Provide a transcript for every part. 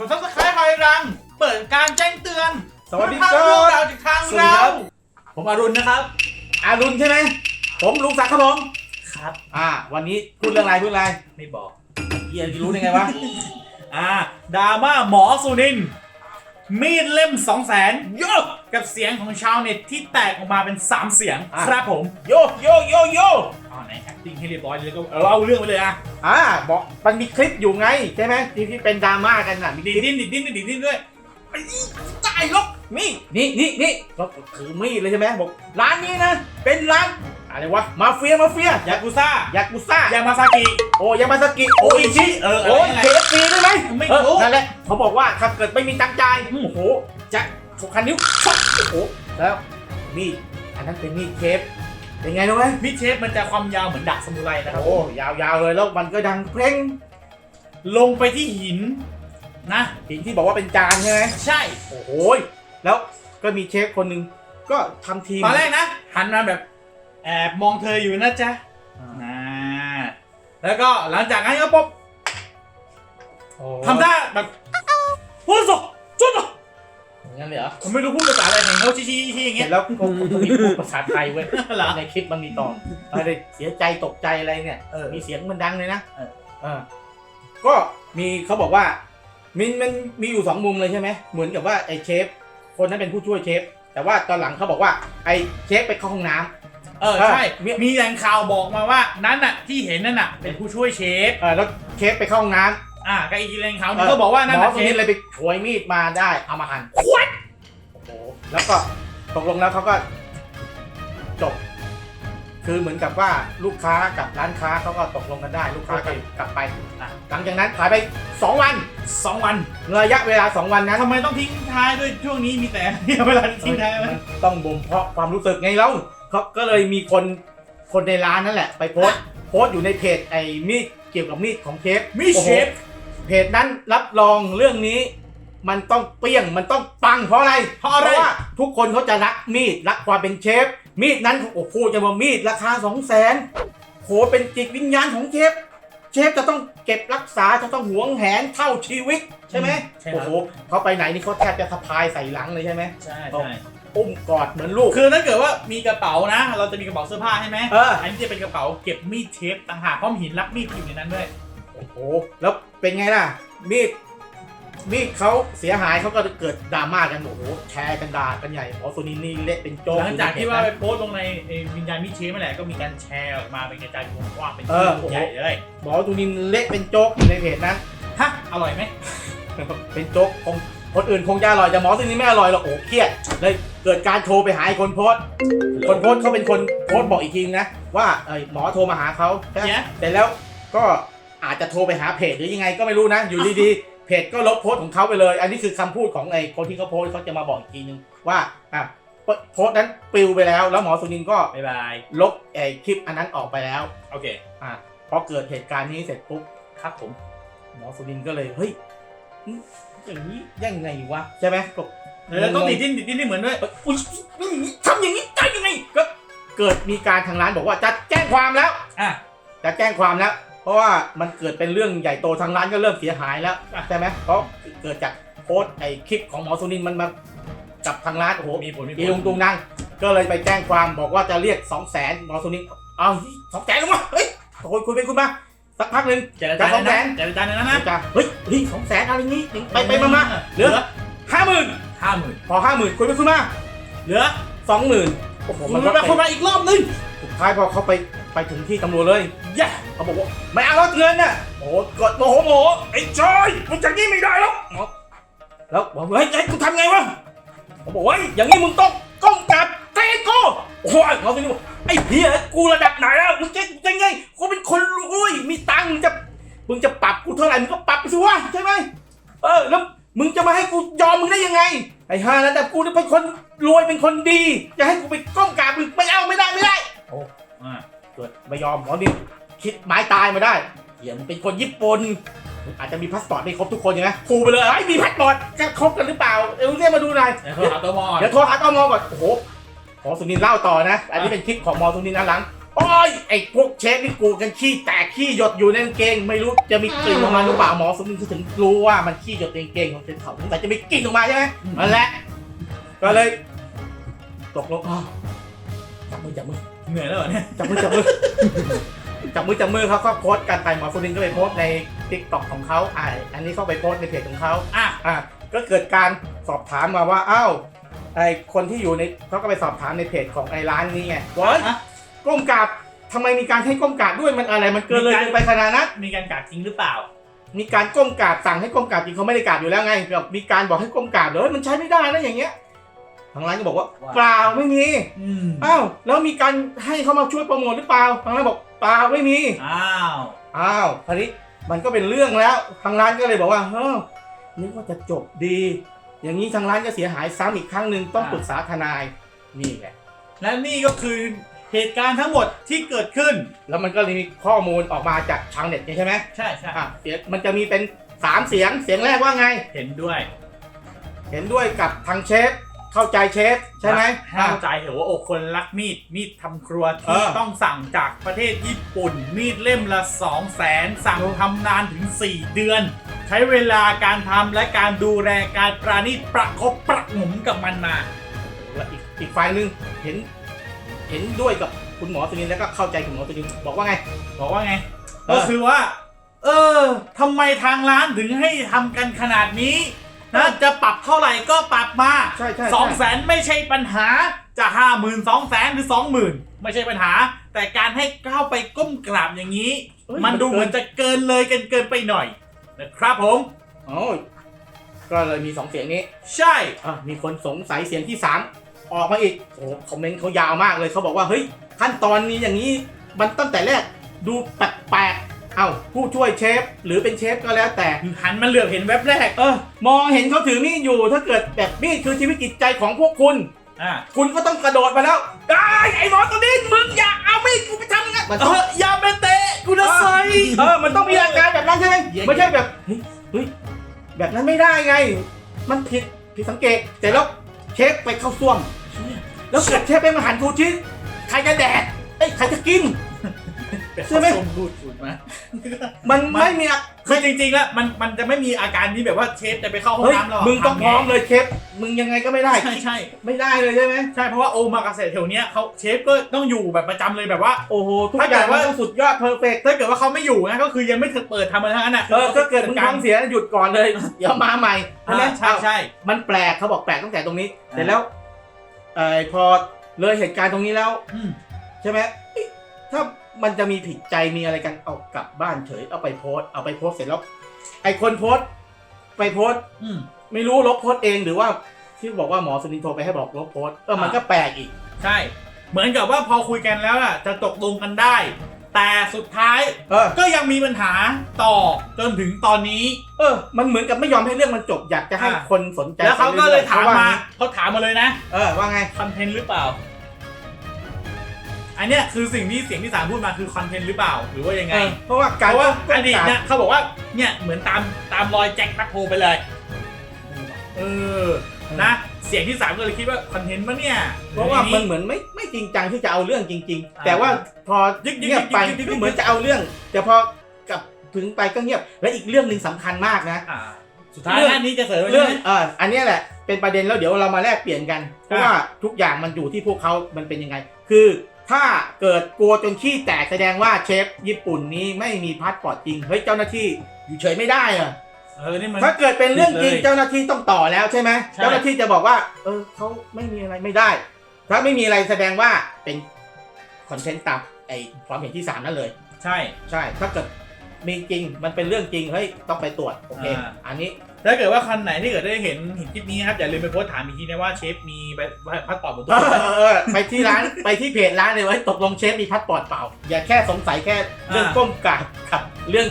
กดซับสไครต์คอยรัง เปิดการแจ้งเตือนสวัสดีคทางรัพวกบเราจากทางสวัสดีเราครับ ผมอรุณนะครับ อารุณใช่ไหม ผมลุงศักดิ์ครับผม ครับ อ่า วันนี้พูดเรื่องอะไรพูดอะไรไม่บอก เฮียจะรู้ได้ไงวะ อ่าดราม่าหมอสุนินทร์มีดเล่ม2 0 0แสนโยกกับเสียงของชาวเน็ตที่แตกออกมาเป็น 3 เสียง อะ ครับผม โยโยโยโยอ๋อ ไหน acting ให้เรียบร้อยเลยก็เล่าเรื่องไปเลยอะอ่าบอกมันมีคลิปอยู่ไงใช่ไหมที่ที่เป็นดราม่ากันน่ะมีดิคลิปดิ้นดิดิ้นดิดิ้นด้วยไอ้นี่ตายลกมีนี่นี่นี่ก็ถือมีดเลยใช่ไหมบอกร้านนี้นะเป็นร้านอะไรวะมาเฟียมาเฟียยากุซ่า ยากุซ่ายามาซากิ โอยามาสกิโออิชิเออโอ้ยอะไรเคเอฟซีได้ไหมไม่เออรู้นั่นแหละเขาบอกว่าถ้าเกิดไม่มีตังค์จ่ายอืมโอ้โหจะฉกคันนิ้วช็อตโอ้โหแล้วมีดอันนั้นเป็นมีดเคฟ เป็นไงรู้ไหมมิดเชฟมันจะความยาวเหมือนดาบซามูไรนะครับ โอ้ยาวๆเลยแล้วมันก็ดังเพลงลงไปที่หินนะหินที่บอกว่าเป็นจานใช่ไหมใช่ โอ้โหยแล้วก็มีเชฟคนหนึ่งก็ทำทีมตอนแรกนะ หันมาแบบแอบมองเธออยู่นะจ๊ะอ่านะแล้วก็หลังจากนั้นก็ปุ๊บโอ้ทำได้แบบพูดสดจุดสดอย่า งนั้นเลยเหรอผมไม่รู้พูดภาษาอะไรเห็นเขาชี้ชี้ชี้อย่างเห็เงี้นยแล้วก็ก็มีพูดภาษาไทยเว้ยเหรอ ในคลิปมันมีตอนอะไรเสียใจตกใจอะไรเนี่ยเออมีเสียงมันดังเลยนะเออเออก็มีเขาบอกว่ามันมันมีอยู่สองมุมเลยใช่ไหมเหมือนกับว่าไอ้เชฟคนนั้นเป็นผู้ช่วยเชฟแต่ว่าตอนหลังเขาบอกว่าไอ้เชฟไปเข้าห้องน้ำ เออใช่เออมีแหล่งข่าวบอกมาว่านั้นน่ะที่เห็นนั่นน่ะเป็นผู้ช่วยเชฟ เออแล้วเชฟไปเข้าห้องน้ำ อ่าก็อีกแหล่งข่าวหนึงก็บอกว่านั่นหมอน่ะคเชนนี้ฟเลยไปฉวยมีดมาได้เอามาหั่นควัดโอ้โห แล้วก็ตกลงแล้วเขาก็จบ คือเหมือนกับว่าลูกค้ากับร้านค้าเขาก็ตกลงกันได้ ลูกค้าก็กลับไป อะ หลังจากนั้นผ่านไป 2 วัน สองวันระยะเวลา 2 วันนะทำไมต้องทิ้งท้ายด้วยช่วงนี้มีแต่ เวลาทิ้งท้ายไว้มันต้องบ่มเพาะความรู้สึกไงแล้วเขาก็เลยมีคนคนในร้านนั่นแหละ ไปโพสต์โพสต์อยู่ในเพจไอ้มีดเกี่ยวกับมีดของเชฟมีเชฟ เพจนั้นรับรองเรื่องนี้ มันต้องเปรี้ยงมันต้องปังเพราะอะไรเพราะอะไรว่าทุกคนเขาจะรักมีดรักความเป็นเชฟ มีดนั้นโอ้โหจะมามีดราคาสองแสนโหเป็นจิตวิญญาณของเชฟ เชฟจะต้องเก็บรักษาจะต้องหวงแหนเท่าชีวิตใช่ไหมใช่คโอ้รับโหเขาไปไหนนี่เขาแทบจะสะพายใส่หลังเลยใช่ไหมใช่ใช่ใช่อุ้มกอดเหมือนลูก คือถ้าเกิดว่ามีกระเป๋านะ เราจะมีกระเป๋าเสื้อผ้าใช่ไหมเออ อันนี้จะเป็นกระเป๋าเก็บมีดเชฟต่างหากเพราะมีหินรับมีดอยู่ในนั้นด้วย โอ้โห แล้วเป็นไงล่ะ มีด มีดเขาเสียหายเขาก็เกิดดราม่ากันโอ้โหแชร์กันด่ากันใหญ่อ๋อสุนินนี่เละเป็นโจ๊กหลังจากที่ว่าไปโพสต์ลงในในวิญญาณมีดเชฟนั่นแหละก็มีการแชร์ออกมาเป็นกระจายวงกว้างเป็นเออที่ใหญ่เลยบอกว่าสุนินเละเป็นโจ๊กอยู่ในเพจนั้นฮะอร่อยไหมเป็นโจ๊กคงคนอื่นคงจะอร่อยแต่หมอสุนินไม่อร่อยหรอกโอ้เครียดเลยเกิดการโทรไปหาไอ้คนโพสต์คนโพสต์เขาเป็นคนโพสต์บอกอีกทีนะว่าเอ้ยหมอโทรมาหาเขาเนี่ยแต่แล้วก็อาจจะโทรไปหาเพจหรือยังไงก็ไม่รู้นะ อยู่ดีๆ เพจก็ลบโพสต์ของเขาไปเลย อันนี้คือคำพูดของไอ้คนที่เขาโพสต์เขาจะมาบอกอีกทีนึงว่าอะโพสต์นั้นปลิวไปแล้ว แล้วหมอสุนินก็บ๊ายบายลบไอ้คลิปอันนั้นออกไปแล้วโอเคอะพอเกิดเหตุการณ์นี้เสร็จปุ๊บครับผม หมอสุนินก็เลยเฮ้ยอืมอย่างนี้ยังไงวะใช่ไหมก็เดี๋ยวต้องติดดิ้นติดดิ้นให้เหมือนด้วยอุ๊ยทำอย่างนี้ได้ยังไงก็เกิดมีการทางร้านบอกว่าจะแจ้งความแล้วอะจะแจ้งความแล้วเพ ราะว่ามันเกิดเป็นเรื่องใหญ่โตทางร้านก็เริ่มเสียหายแล้วอะใช่ไหมเพราะเกิดจากโพสต์ไอ้คลิปของหมอสุนินมันมากับทางร้านโอ้โหมีผลมีผอีลลุงตุงนางก็เลยไปแจ้งความบอกว่าจะเรียกสองแสนหมอสุนินเอาสองแสนลงมาเฮ้ยคุยคุยไปคุยมาสักพักหนึ่ง เจรจาจะสองแสนเจรจาในนั้นนะจะเฮ้ยเฮ้ยสองแสนอะไรงี้ไปไปมามาเหลือห้าหมื่นห้าหมื่นพอห้าหมื่นคุยไปคุยมาเหลือสองหมื่นโอ้โหผมัมนก็มาคนมาอีกรอบนึงสุดท้ายพอเขาไป ไปถึงที่ตำรวจเลยแย่เขาบอกว่าไม่เอาแล้วเงินน่ะโอ้โหกดโมโหโมโหไอ้จอยมึงจากนี้ไม่ได้แล้วแล้วบอกเฮ้ยไอ้กูทำไงวะเขาบอกว่าอย่างนี้มึงต้องก้มกราบเตะกูโอ้ยเขาทีนี้บอกไอ้เหี้ยกูระดับไหนแล้วมึงจะยังไงกูเป็นคนรวยมีตังค์มึงจะมึงจะปรับกูเท่าไหร่มึงก็ปรับไปสิวะใช่ไหมเออแล้วมึงจะมาให้กูยอมมึงได้ยังไงไอ้ห่าแล้วแต่กูเนี่ยเป็นคนรวยเป็นคนดีจะให้กูไปก้มกราบมึง ไม่ยอมหมอนี่คิดไม้ตายมาได้เหี้ยมันเป็นคนญี่ปุ่นอาจจะมีพาสปอร์ตไม่ครบทุกคนใช่ไหมครูไปเลยไอ้ยมีพาสปอร์ตจะครบกันหรือเปล่าเอวเรียกมาดูหน่อย เดี๋ยวโทรหาตัวมอเดี๋ยวโทรหาตมก่อน โอ้โหหมอสุนินเล่าต่อนะ อันนี้เป็นคลิปของหมอสุนินอันหลัง โอ้ย ไอ้พวกเชฟนี่กูกันขี้แตกขี้หยดอยู่ในกางเกง ไม่รู้จะมีกลิ่นออกมาหรือเปล่า หมอสมนึกถึงรู้ว่ามันขี้หยดในกางเกงของเชฟเขาแต่จะมีกลิ่นออกมาใช่ไหมนั่นแหละ ก็เลย ตกลงอ้าวจับมือจับมือ เหนื่อยแล้วเหรอเนี่ยจับมือจับมือ จับมือจับมือเขาก็โพสต์กันไปหมอสุรินทร์ก็ไปโพสต์ในทิกตอกของเขาอ่าอันนี้เขาไปโพสต์ในเพจของเขาอะอะก็เกิดการสอบถามมาว่าอ้าวไอคนที่อยู่ในเขาก็ไปสอบถามในเพจของไอ้ร้านนี้ไงว่าอะก้มกราบทำไมมีการให้ก้มกราบด้วยมันอะไรมันเกินเลยมีการเกินไปขนาดนั้น มีการกัดจริงหรือเปล่า มีการก้มกราบสั่งให้ก้มกราบจริงเขาไม่ได้กราบอยู่แล้วไงแบบมีการบอกให้ก้มกราบเดี๋ยวมันใช้ไม่ได้นะอย่างเงี้ย ทางร้านก็บอกว่าว่าเปล่าไม่มีอืมอ้าวแล้วมีการให้เขามาช่วยโปรโมทหรือเปล่าทางร้านบอกเปล่าไม่มีอ้าวอ้าวคราวนี้มันก็เป็นเรื่องแล้วทางร้านก็เลยบอกว่าเฮ้ยนึกว่าจะจบดี อย่างนี้ทางร้านก็เสียหายซ้ำอีกครั้งหนึ่งต้องปรึกษาทนายนี่แหละและนี่ก็คือเหตุการณ์ทั้งหมดที่เกิดขึ้น แล้วมันก็เลยมีข้อมูลออกมาจากชาวเน็ตใช่ไหมใช่ใช่อะเสียงมันจะมีเป็นสามเสียงเสียงแรกว่าไง เห็นด้วย เห็นด้วยกับทางเชฟ เข้าใจเชฟใช่ไหมห้ามใจเหรอว่าโอ้คนรักมีดมีดทำครัวเอที่อต้องสั่งจากประเทศญี่ปุ่น มีดเล่มละ 2 0 0แสนสั่งทำนานถึง 4 เดือน ใช้เวลาการทำและการดูแลการปราณีตประคบประหงมกับมันมาและอีกอีกฝ่ายหนึ่งเห็น เห็นด้วยกับคุณหมอสุนินแล้วก็เข้าใจคุณหมอสุนินบอกว่าไง บอกว่าไงเออก็คือว่า เออทำไมทางร้านถึงให้ทำกันขนาดนี้ นะจะปรับเท่าไหร่ก็ปรับมาใช่ใช่สองใช่แสนไม่ใช่ปัญหาจะห้าหมื่นสองแสนหรือสองหมื่นไม่ใช่ปัญหา แต่การให้ก้าวไปก้มกราบอย่างนี้ เอ้ยมันดูเหมือนจะเกินเลยกันเกินไปหน่อย นะครับผม โอ้ยก็เลยมีสองเสียงนี้ใช่อะมีคนสงสัยเสียงที่สามออกมาอีกโอ้โหคอมเมนต์เขายาวมากเลยเขาบอกว่าเฮ้ยขั้นตอนนี้อย่างนี้มันตั้งแต่แรกดูแปลกๆ เอ้าผู้ช่วยเชฟหรือเป็นเชฟก็แล้วแต่ หันมาเหลือบเห็นแว็บแรกเออมองเห็นเขาถือมีดอยู่ถ้าเกิดแบบมีดคือชีวิตจิตใจของพวกคุณ อ่าคุณก็ต้องกระโดดมาแล้วไอ้ยไอ้หมอตัวนี้มึงอย่าเอามีดกูไปทำงานมันเอต้องอยาเปเตะกูนะไซเออมันต้องมีอาการแบบนั้นใช่ไหมไม่ใช่แบบเฮ้ยเฮ้ยแบบนั้นไม่ได้ไง มันผิดผิดสังเกตแต่แล้วเชฟไปเข้าซ่วม แล้วเกิดเชฟเป็นอาหารฟูชิใครจะแดกเอ้ยใครจะกิน ใช่ไหมสมบูรณ์สุดมามัน ไม่มีอะคือจริงๆแล้วมันมันจะไม่มีอาการที่แบบว่าเชฟจะไปเข้าห้องเฮ้ยน้ำแล้วะมึงต้องพร้อมเลยเชฟมึงยังไงก็ไม่ได้ ใช่ใช่ไม่ได้เลยใช่ไหมใช่เพราะว่าโอมากาเสะแถวเนี้ยเขาเชฟก็ต้องอยู่แบบประจำเลยแบบว่า โอ้โหทุกถ้าอเกิย่างดมันว่าต้องสุดยอดเพอร์เฟกถ้าเกิดว่าเขาไม่อยู่นะก็คือยังไม่ถึงเปิดทำอะไรทั้งนั้นอะเออถ้าเกิดมึงท้องเสียหยุดก่อนเลย เดี๋ยวมาใหม่ใช่ไหมอ่าใช่ใช่ มันแปลกเขาบอกแปลกตั้งแต่ตรงนี้อ่าเสร็จแล้วเออพอเลยเหตุการณ์ตรงนี้แล้ว อืมใช่ไหมเอ๊ะถ้า มันจะมีผิดใจมีอะไรกันเอากลับบ้านเฉยเอาไปโพสต์เอาไปโพสต์เสร็จแล้วไอคนโพสต์ไปโพสต์อืม ไม่รู้ลบโพสต์เองหรือว่าที่บอกว่าหมอสุนินโทรไปให้บอกลบโพสต์เออมันก็แปลกอีก ใช่ เหมือนกับว่าพอคุยกันแล้วอะ จะตกลงกันได้ แต่สุดท้ายเออ ก็ยังมีปัญหาต่อจนถึงตอนนี้ เออ มันเหมือนกับไม่ยอมให้เรื่องมันจบอยากจะให้อ่า คนสนใจแล้วเขาก็เลยถามไปรื่อๆมาเขว่เขาถามมาเลยนะเออว่าไง คอนเทนต์หรือเปล่า อันเนี้ยคือสิ่งที่เสียงที่สามพูดมาคือคอนเทนต์หรือเปล่าหรือว่ายังไงเออเพราะว่าเพการราะว่าก้อมดีตกราบเนี่ยเขาบอกว่าเนี่ยเหมือนตามตามรอยแจ็คแบ็คโฮไปเลยเออนะเสียงที่สามก็เลยคิดว่าคอนเทนต์ปะเนี่ยเพราะว่าอย่งมันเหมือนไม่ไม่จริงจังที่จะเอาเรื่องจริงอ่าๆแต่ว่าพอยึกยึกเงียบไปยึกยึกยึกก็เหมือนจะเอาเรื่องแต่พอกลับถึงไปก็เงียบและอีกเรื่องหนึ่งสำคัญมากนะอ่าสุดท้ายเรื่องหน้านี้จะเสริมเรื่องใช่ไหมเอออันเนี้ยแหละเป็นประเด็นแล้วเดี๋ยวเรามาแลกเปลี่ยนกันเพราะอ่าว่าทุกอย่างมันอยู่ที่พวกเขามันเป็นยังไง คือ ถ้าเกิดกลัวจนขี้แตกแสดงว่าเชฟญี่ปุ่นนี้ไม่มีพาสปอร์ตจริง เฮ้ยเจ้าหน้าที่อยู่เฉยไม่ได้เหรอเออนี่มัน ถ้าเกิดเป็นเรื่องจริงผิดเลยเจ้าหน้าที่ต้องต่อแล้วใช่ไหมใช่ เจ้าหน้าที่จะบอกว่า เออเขาไม่มีอะไรไม่ได้ ถ้าไม่มีอะไรแสดงว่าเป็นคอนเทนต์ตามไอ้ความเห็นที่สามนั่นเลย ใช่ ใช่ ถ้าเกิดมีจริง มันเป็นเรื่องจริง เฮ้ย ต้องไปตรวจ โอเค อ่า อันนี้ ถ้าเกิดว่าคันไหนที่เกิดได้เห็นเห็นคลิปนี้ครับอย่าลืมไปโพสต์ถามอีกทีนะว่าเชฟมีใบพัสปอร์ตบนตัวอเอเออไปที่ร้าน ไปที่เพจร้านเลยว่าเฮ้ยตกลงเชฟมีพาสปอร์ตเปล่า อย่าแค่สงสัยแค่เรื่องอ่า ก้มกราบกับเรื่อง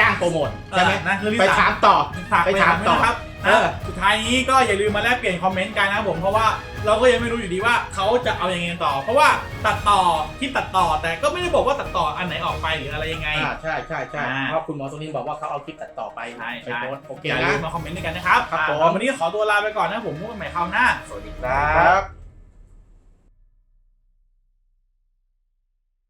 จ้างโปรโมทใช่ไหมอ่านะคือที่ไปสาถามมต่อฝากไปไปถาถามมต่ต่ออนะครับเออ สุดท้ายนี้ก็อย่าลืมมาแลกเปลี่ยนคอมเมนต์กันนะครับผมเพราะว่าเราก็ยังไม่รู้อยู่ดีว่าเขาจะเอายังไงต่อ เพราะว่าตัดต่อคลิปตัดต่อแต่ก็ไม่ได้บอกว่าตัดต่ออันไหนออกไปหรืออะไรยังไง อ่าใช่ใช่ใช่อ่าเพราะคุณหมอสุนินบอกว่าเขาเอาคลิปตัดต่อไปใช่ไปใช่ โพสต์โอเคอย่าลืนะ มมาคอมเมนต์ด้วยกันนะครับครับอ่าผมวันนี้ขอตัวลาไปก่อนนะผมพบกันใหม่คราวหน้า สวัสดีคครัรับบ